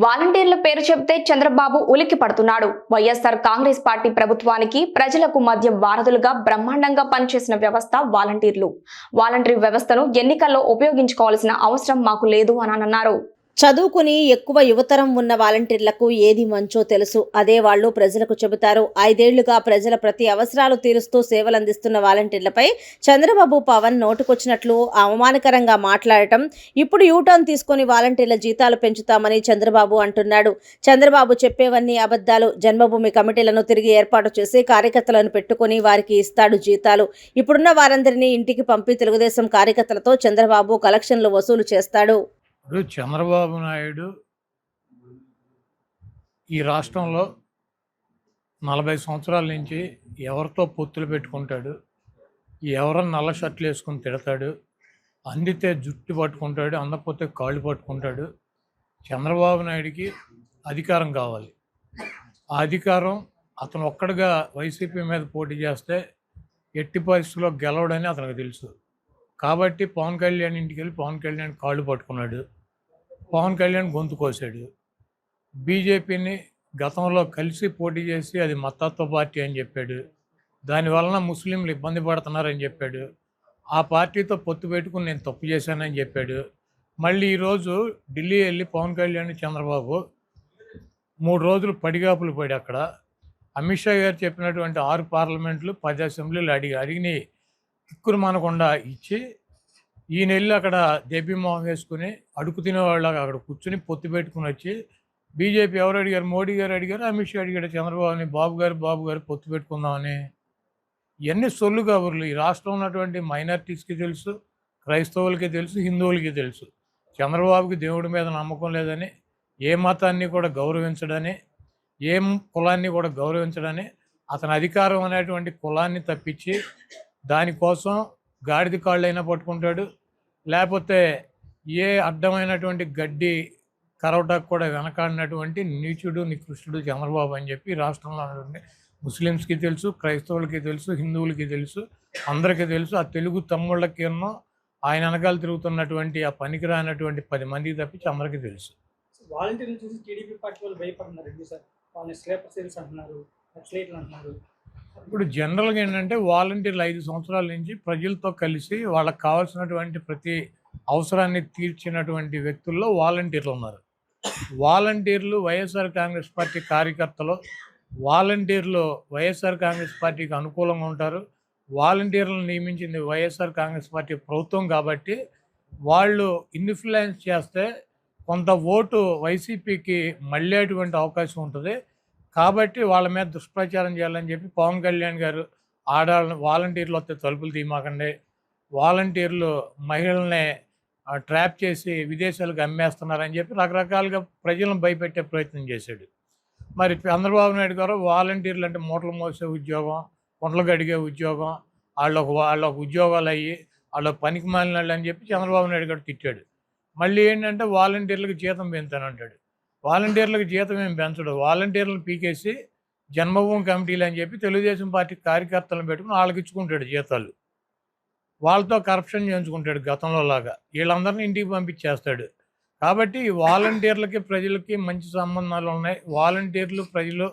వాలంటీర్ల పేరు చెబితే చంద్రబాబు ఉలిక్కి పడుతున్నాడు. వైఎస్ఆర్ కాంగ్రెస్ పార్టీ ప్రభుత్వానికి ప్రజలకు మధ్య వారధులుగా బ్రహ్మాండంగా పనిచేసిన వ్యవస్థ వాలంటీర్లు. వాలంటీర్ వ్యవస్థను ఎన్నికల్లో ఉపయోగించుకోవాల్సిన అవసరం మాకు లేదు అని అన్నారు చదువుకుని ఎక్కువ యువతరం ఉన్న వాలంటీర్లకు ఏది మంచో తెలుసు. అదే వాళ్ళు ప్రజలకు చెబుతారు. ఐదేళ్ళుగా ప్రజల ప్రతి అవసరాలు తీరుస్తూ సేవలందిస్తున్న వాలంటీర్లపై చంద్రబాబు పవన్ నోటుకొచ్చినట్లు అవమానకరంగా మాట్లాడటం ఇప్పుడు యూటర్న్ తీసుకొని వాలంటీర్ల జీతాలు పెంచుతామని చంద్రబాబు అంటున్నాడు. చంద్రబాబు చెప్పేవన్నీ అబద్ధాలు. జన్మభూమి కమిటీలను తిరిగి ఏర్పాటు చేసి కార్యకర్తలను పెట్టుకుని వారికి ఇస్తాడు జీతాలు. ఇప్పుడున్న వారందరినీ ఇంటికి పంపి తెలుగుదేశం కార్యకర్తలతో చంద్రబాబు కలెక్షన్లు వసూలు చేస్తాడు. ఇప్పుడు చంద్రబాబు నాయుడు ఈ రాష్ట్రంలో నలభై సంవత్సరాల నుంచి ఎవరితో పొత్తులు పెట్టుకుంటాడు? ఎవరన్నా నల్ల షర్ట్లు వేసుకుని తిడతాడు? అందితే జుట్టు పట్టుకుంటాడు అందకపోతే కాళ్ళు పట్టుకుంటాడు. చంద్రబాబు నాయుడికి అధికారం కావాలి. ఆ అధికారం అతను ఒక్కడిగా వైసీపీ మీద పోటీ చేస్తే ఎట్టి పరిస్థితుల్లో గెలవడని అతనికి తెలుసు. కాబట్టి పవన్ కళ్యాణ్ ఇంటికి వెళ్ళి పవన్ కళ్యాణ్ కాళ్ళు పట్టుకున్నాడు. పవన్ కళ్యాణ్ గొంతు కోసాడు. బీజేపీని గతంలో కలిసి పోటీ చేసి అది మతత్వ పార్టీ అని చెప్పాడు. దానివలన ముస్లింలు ఇబ్బంది పడుతున్నారని చెప్పాడు. ఆ పార్టీతో పొత్తు పెట్టుకుని నేను తప్పు చేశానని చెప్పాడు. మళ్ళీ ఈరోజు ఢిల్లీ వెళ్ళి పవన్ కళ్యాణ్ చంద్రబాబు మూడు రోజులు పడిగాపులు పడి అక్కడ. అమిత్ షా గారు చెప్పినటువంటి ఆరు పార్లమెంట్లు పది అసెంబ్లీలు అడిగి అడిగినాయి కిక్కురు మనకుండా ఇచ్చి ఈయన వెళ్ళి అక్కడ దేబీమోహం వేసుకుని అడుగు తినేవాళ్ళగా అక్కడ కూర్చుని పొత్తు పెట్టుకుని వచ్చి బీజేపీ ఎవరు అడిగారు? మోడీ గారు అడిగారు? అమిత్ షా అడిగాడు? చంద్రబాబుని బాబు గారు బాబు గారు పొత్తు పెట్టుకుందామని. ఇవన్నీ సొల్లు కబుర్లు ఈ రాష్ట్రంలో ఉన్నటువంటి మైనారిటీస్కి తెలుసు క్రైస్తవులకి తెలుసు హిందువులకి తెలుసు. చంద్రబాబుకి దేవుడి మీద నమ్మకం లేదని ఏ మతాన్ని కూడా గౌరవించడని ఏ కులాన్ని కూడా గౌరవించడని అతని అధికారం అనేటువంటి కులాన్ని తప్పించి దానికోసం గాడిద కాళ్ళైనా పట్టుకుంటాడు. లేకపోతే ఏ అడ్డమైనటువంటి గడ్డి కరవటాకు కూడా వెనకాడినటువంటి నీచుడు నికృష్టుడు చంద్రబాబు అని చెప్పి రాష్ట్రంలో ఉన్నటువంటి ముస్లిమ్స్కి తెలుసు క్రైస్తవులకి తెలుసు హిందువులకి తెలుసు అందరికీ తెలుసు. ఆ తెలుగు తమ్ముళ్ళకి ఎన్నో ఆయన వెనకాల తిరుగుతున్నటువంటి ఆ పనికిరానటువంటి పది మందికి తప్పించి అందరికీ తెలుసు. వాలంటీర్లు చూసి టీడీపీ పార్టీ వాళ్ళు భయపడుతున్నారు. సార్? వాళ్ళని స్లేపర్ సేల్స్ అంటున్నారు నక్సలైట్లు అంటున్నారు. ఇప్పుడు జనరల్గా ఏంటంటే వాలంటీర్లు ఐదు సంవత్సరాల నుంచి ప్రజలతో కలిసి వాళ్ళకి కావాల్సినటువంటి ప్రతి అవసరాన్ని తీర్చినటువంటి వ్యక్తుల్లో వాలంటీర్లు ఉన్నారు. వాలంటీర్లు వైఎస్ఆర్ కాంగ్రెస్ పార్టీ కార్యకర్తలు వాలంటీర్లు వైఎస్ఆర్ కాంగ్రెస్ పార్టీకి అనుకూలంగా ఉంటారు. వాలంటీర్లను నియమించింది వైఎస్ఆర్ కాంగ్రెస్ పార్టీ ప్రభుత్వం కాబట్టి వాళ్ళు ఇన్ఫ్లుయెన్స్ చేస్తే కొంత ఓటు వైసీపీకి మళ్ళేటువంటి అవకాశం ఉంటుంది. కాబట్టి వాళ్ళ మీద దుష్ప్రచారం చేయాలని చెప్పి పవన్ కళ్యాణ్ గారు ఆడ వాలంటీర్లు వస్తే తలుపులు తీమాకండి వాలంటీర్లు మహిళల్ని ట్రాప్ చేసి విదేశాలకు అమ్మేస్తున్నారని చెప్పి రకరకాలుగా ప్రజలను భయపెట్టే ప్రయత్నం చేశాడు. మరి చంద్రబాబు నాయుడు గారు వాలంటీర్లు అంటే మూటలు మోసే ఉద్యోగం కొండలు గడిగే ఉద్యోగం వాళ్ళకు వాళ్ళకు ఉద్యోగాలు అయ్యి వాళ్ళ పనికి మాలిన వాళ్ళు అని చెప్పి చంద్రబాబు నాయుడు గారు తిట్టాడు. మళ్ళీ ఏంటంటే వాలంటీర్లకు జీతం పెంచానంటాడు. వాలంటీర్లకు జీతం ఏం పెంచడు. వాలంటీర్లను పీకేసి జన్మభూమి కమిటీలు అని చెప్పి తెలుగుదేశం పార్టీ కార్యకర్తలను పెట్టుకుని వాళ్ళకి ఇచ్చుకుంటాడు జీతాలు. వాళ్ళతో కరప్షన్ చేయించుకుంటాడు గతంలో లాగా. వీళ్ళందరినీ ఇంటికి పంపించేస్తాడు. కాబట్టి వాలంటీర్లకి ప్రజలకి మంచి సంబంధాలు ఉన్నాయి. వాలంటీర్లు ప్రజలు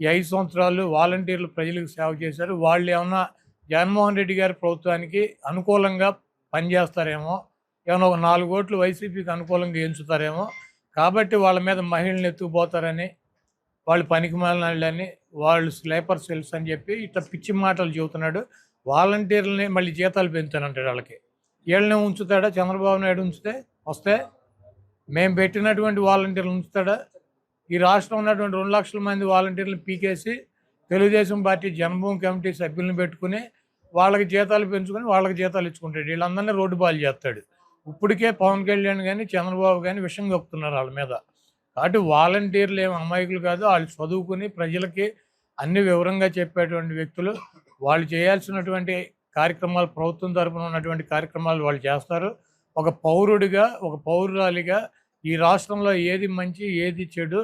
ఈ ఐదు సంవత్సరాలు వాలంటీర్లు ప్రజలకు సేవ చేశారు. వాళ్ళు ఏమన్నా జగన్మోహన్ రెడ్డి గారి ప్రభుత్వానికి అనుకూలంగా పనిచేస్తారేమో ఏమైనా ఒక నాలుగు ఓట్లు వైసీపీకి అనుకూలంగా ఎంచుతారేమో కాబట్టి వాళ్ళ మీద మహిళలు ఎత్తుకుపోతారని వాళ్ళు పనికి మాలినని వాళ్ళు స్లీపర్ సెల్స్ అని చెప్పి ఇట్లా పిచ్చి మాటలు చెబుతున్నాడు. వాలంటీర్లని మళ్ళీ జీతాలు పెంచుతానంటాడు వాళ్ళకి. వీళ్ళని ఉంచుతాడా? చంద్రబాబు నాయుడు ఉంచితే వస్తే మేము పెట్టినటువంటి వాలంటీర్లు ఉంచుతాడా? ఈ రాష్ట్రం ఉన్నటువంటి రెండు లక్షల మంది వాలంటీర్లను పీకేసి తెలుగుదేశం పార్టీ జన్మభూమి కమిటీ సభ్యులను పెట్టుకుని వాళ్ళకి జీతాలు పెంచుకొని వాళ్ళకి జీతాలు ఇచ్చుకుంటాడు. వీళ్ళందరినీ రోడ్డు బాల్ చేస్తాడు. ఇప్పటికే పవన్ కళ్యాణ్ కానీ చంద్రబాబు కానీ విషం కప్పుతున్నారు వాళ్ళ మీద. కాబట్టి వాలంటీర్లు ఏమి అమాయకులు కాదు. వాళ్ళు చదువుకుని ప్రజలకి అన్ని వివరంగా చెప్పేటువంటి వ్యక్తులు. వాళ్ళు చేయాల్సినటువంటి కార్యక్రమాలు ప్రభుత్వం తరపున ఉన్నటువంటి కార్యక్రమాలు వాళ్ళు చేస్తారు. ఒక పౌరుడిగా ఒక పౌరురాలిగా ఈ రాష్ట్రంలో ఏది మంచి ఏది చెడు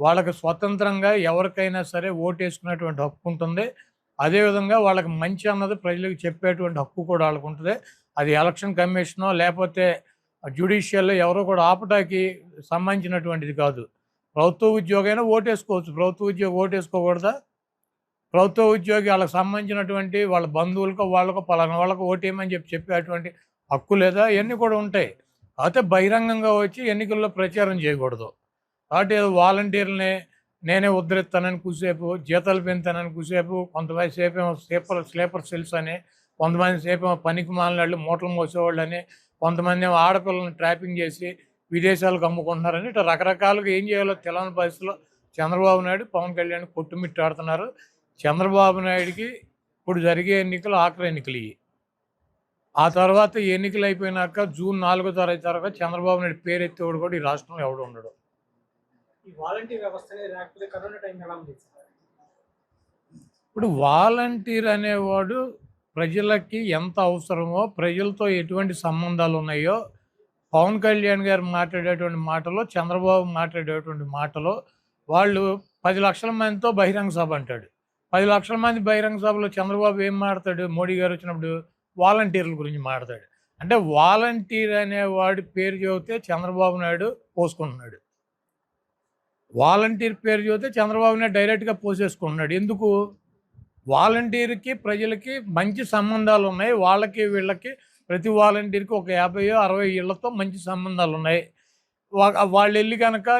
వాళ్ళకి స్వతంత్రంగా ఎవరికైనా సరే ఓటేసుకునేటువంటి హక్కు ఉంటుంది. అదేవిధంగా వాళ్ళకి మంచి అన్నది ప్రజలకు చెప్పేటువంటి హక్కు కూడా వాళ్ళకు ఉంటుంది. అది ఎలక్షన్ కమిషనో లేకపోతే జ్యుడిషియల్లో ఎవరో కూడా ఆపటానికి సంబంధించినటువంటిది కాదు. ప్రభుత్వ ఉద్యోగి అయినా ఓటేసుకోవచ్చు. ప్రభుత్వ ఉద్యోగి ఓటేసుకోకూడదా? ప్రభుత్వ ఉద్యోగి వాళ్ళకి సంబంధించినటువంటి వాళ్ళ బంధువులకు వాళ్ళకు పలానా వాళ్ళకు ఓటేయమని చెప్పి చెప్పేటువంటి హక్కు లేదా? ఇవన్నీ కూడా ఉంటాయి. అయితే బహిరంగంగా వచ్చి ఎన్నికల్లో ప్రచారం చేయకూడదు. కాబట్టి ఏదో నేనే ఉద్ధరిస్తానని కూసేపు జీతాలు పెంచానని కూసేపు కొంతమంది సేపు స్లీపర్ స్లీపర్ సెల్స్ అని కొంతమంది సేపు పనికి మాలిన మూటలు మోసేవాళ్ళు అని కొంతమంది ఏమో ఆడపిల్లల్ని ట్రాపింగ్ చేసి విదేశాలకు అమ్ముకుంటున్నారని ఇట్లా రకరకాలుగా ఏం చేయాలో తెలియని పరిస్థితిలో చంద్రబాబు నాయుడు పవన్ కళ్యాణ్ కొట్టుమిట్టాడుతున్నారు. చంద్రబాబు నాయుడికి ఇప్పుడు జరిగే ఎన్నికలు ఆఖరి ఎన్నికలు ఇవి ఆ తర్వాత ఎన్నికలు అయిపోయినాక జూన్ నాలుగో తారీఖు తర్వాత చంద్రబాబు నాయుడు పేరు ఎత్తేవాడు కూడా ఈ రాష్ట్రంలో ఎవడు ఉండడు. ఇప్పుడు వాలంటీర్ అనేవాడు ప్రజలకి ఎంత అవసరమో ప్రజలతో ఎటువంటి సంబంధాలు ఉన్నాయో పవన్ కళ్యాణ్ గారు మాట్లాడేటువంటి మాటలో చంద్రబాబు మాట్లాడేటువంటి మాటలో వాళ్ళు పది లక్షల మందితో బహిరంగ సభ అంటాడు. పది లక్షల మంది బహిరంగ సభలో చంద్రబాబు ఏం మాడతాడు మోడీ గారు వచ్చినప్పుడు వాలంటీర్ల గురించి మాట్లాడు అంటే వాలంటీర్ అనేవాడి పేరు చెబితే చంద్రబాబు నాయుడు పోసుకుంటున్నాడు. వాలంటీర్ పేరు చెబితే చంద్రబాబు నాయుడు డైరెక్ట్గా పోసేసుకుంటున్నాడు. ఎందుకు? వాలంటీర్కి ప్రజలకి మంచి సంబంధాలు ఉన్నాయి వాళ్ళకి వీళ్ళకి ప్రతి వాలంటీర్కి ఒక యాభై అరవై ఏళ్ళతో మంచి సంబంధాలు ఉన్నాయి వాళ్ళు వెళ్ళి కనుక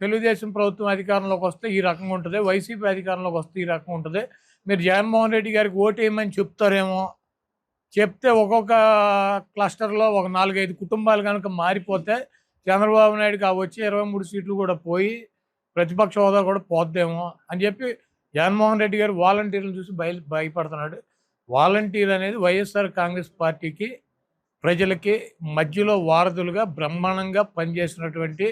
తెలుగుదేశం ప్రభుత్వం అధికారంలోకి వస్తే ఈ రకంగా ఉంటుంది. వైసీపీ అధికారంలోకి వస్తే ఈ రకంగా ఉంటుంది. మీరు జగన్మోహన్ రెడ్డి గారికి ఓటేయమని చెప్తారేమో చెప్తే ఒక్కొక్క క్లస్టర్లో ఒక నాలుగైదు కుటుంబాలు కనుక మారిపోతే చంద్రబాబు నాయుడుకి ఆ వచ్చే ఇరవై మూడు సీట్లు కూడా పోయి ప్రతిపక్ష హోదా కూడా పోద్దేమో అని చెప్పి జగన్మోహన్ రెడ్డి గారు వాలంటీర్లను చూసి భయ భయపడుతున్నాడు. వాలంటీర్ అనేది వైఎస్ఆర్ కాంగ్రెస్ పార్టీకి ప్రజలకి మధ్యలో వారధులుగా బ్రహ్మాండంగా పనిచేసినటువంటి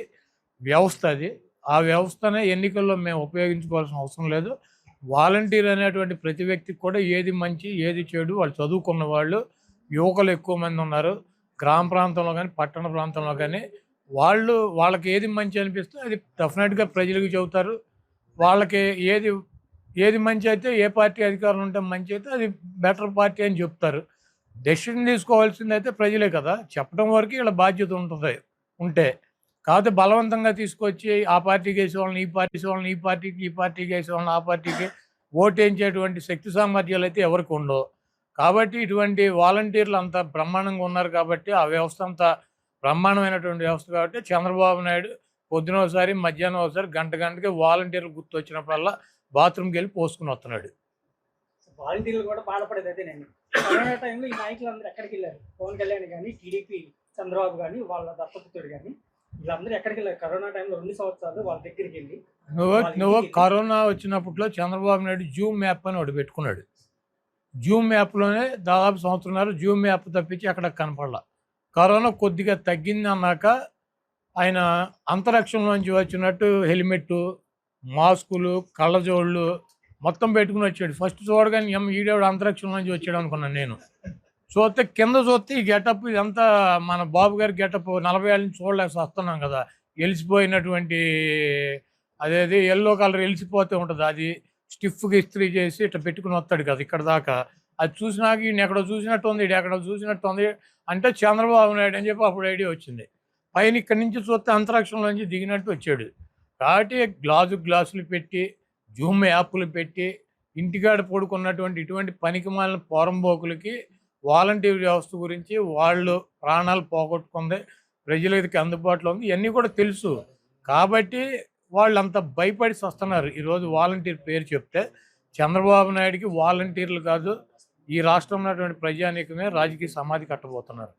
వ్యవస్థ అది. ఆ వ్యవస్థనే ఎన్నికల్లో మేము ఉపయోగించుకోవాల్సిన అవసరం లేదు. వాలంటీర్ అనేటువంటి ప్రతి వ్యక్తికి కూడా ఏది మంచి ఏది చెడు వాళ్ళు చదువుకున్న వాళ్ళు యువకులు ఎక్కువ మంది ఉన్నారు. గ్రామ ప్రాంతంలో కానీ పట్టణ ప్రాంతంలో కానీ వాళ్ళు వాళ్ళకి ఏది మంచి అనిపిస్తే అది డెఫినెట్గా ప్రజలకు చెబుతారు. వాళ్ళకి ఏది ఏది మంచి అయితే ఏ పార్టీ అధికారంలో ఉంటే మంచి అయితే అది బెటర్ పార్టీ అని చెప్తారు. డెసిషన్ తీసుకోవాల్సింది అయితే ప్రజలే కదా. చెప్పడం వరకు వీళ్ళ బాధ్యత ఉంటుంది ఉంటే. కాకపోతే బలవంతంగా తీసుకొచ్చి ఆ పార్టీకి వేసే వాళ్ళని ఈ పార్టీ వాళ్ళని ఈ పార్టీకి ఈ పార్టీకి వేసే వాళ్ళని ఆ పార్టీకి ఓటేయించేటువంటి శక్తి సామర్థ్యాలు అయితే ఎవరికి ఉండవు. కాబట్టి ఇటువంటి వాలంటీర్లు అంత బ్రహ్మాండంగా ఉన్నారు కాబట్టి ఆ వ్యవస్థ అంత బ్రహ్మాండమైనటువంటి వ్యవస్థ కాబట్టి చంద్రబాబు నాయుడు పొద్దున ఒకసారి మధ్యాహ్నం ఒకసారి గంట గంటకి వాలంటీర్లు గుర్తు వచ్చినప్పుడల్లా బాత్రూమ్కి వెళ్ళి పోసుకుని వస్తున్నాడు. వాలంటీర్లు కూడా బాధపడేది అదే నేను. కరోనా టైంలో ఈ నాయకులు అందరూ ఎక్కడికి వెళ్ళారు? పవన్ కళ్యాణ్ కానీ టీడీపీ చంద్రబాబు కానీ వాళ్ళ దత్తపుత్రుడు కానీ వీళ్ళందరూ ఎక్కడికి వెళ్ళారు? కరోనా టైంలో రెండు సంవత్సరాలు వాళ్ళ దగ్గరికి వెళ్ళి నువ్వు నువ్వు కరోనా వచ్చినప్పట్లో చంద్రబాబు నాయుడు జూమ్ యాప్ అని ఒకటి పెట్టుకున్నాడు. జూమ్ యాప్లోనే దాదాపు సంవత్సరంన్నర జూమ్ యాప్ తప్పించి అక్కడ కనపడలా. కరోనా కొద్దిగా తగ్గింది అన్నాక ఆయన అంతరిక్షంలోంచి వచ్చినట్టు హెల్మెట్ మాస్కులు కళ్ళజోళ్ళు మొత్తం పెట్టుకుని వచ్చాడు. ఫస్ట్ చూడగానే ఎం ఈడేవాడు అంతరిక్షం నుంచి వచ్చాడు అనుకున్నాను నేను. చూస్తే కింద చూస్తే ఈ గెటప్ ఇదంతా మన బాబు గారి గెటప్ నలభై ఏళ్ళని చూడలేక వస్తున్నాం కదా. ఎలిసిపోయినటువంటి అదేది ఎల్లో కలర్ ఎలిసిపోతే ఉంటుంది. అది స్టిఫ్గా ఇస్త్రీ చేసి ఇట్లా పెట్టుకుని వస్తాడు కదా ఇక్కడ దాకా. అది చూసినాక ఈయన ఎక్కడో చూసినట్టు ఉంది ఈడు ఎక్కడో చూసినట్టు ఉంది అంటే చంద్రబాబు నాయుడు అని చెప్పి అప్పుడు ఐడియా వచ్చింది. పైన ఇక్కడి నుంచి చూస్తే అంతరిక్షంలో నుంచి దిగినట్టు వచ్చాడు. కాబట్టి గ్లాసు గ్లాసులు పెట్టి జూమ్ యాప్లు పెట్టి ఇంటికాడ పడుకున్నటువంటి ఇటువంటి పనికి మాలిన పోరంబోకులకి వాలంటీర్ వ్యవస్థ గురించి వాళ్ళు ప్రాణాలు పోగొట్టుకుంది ప్రజలకి అందుబాటులో ఉంది ఇవన్నీ కూడా తెలుసు. కాబట్టి వాళ్ళు అంత భయపడి వస్తున్నారు ఈరోజు వాలంటీర్ పేరు చెప్తే చంద్రబాబు నాయుడికి వాలంటీర్లు కాదు ఈ రాష్ట్రంలో ఉన్నటువంటి ప్రజానీకమే రాజకీయ సమాధి కట్టబోతున్నారు.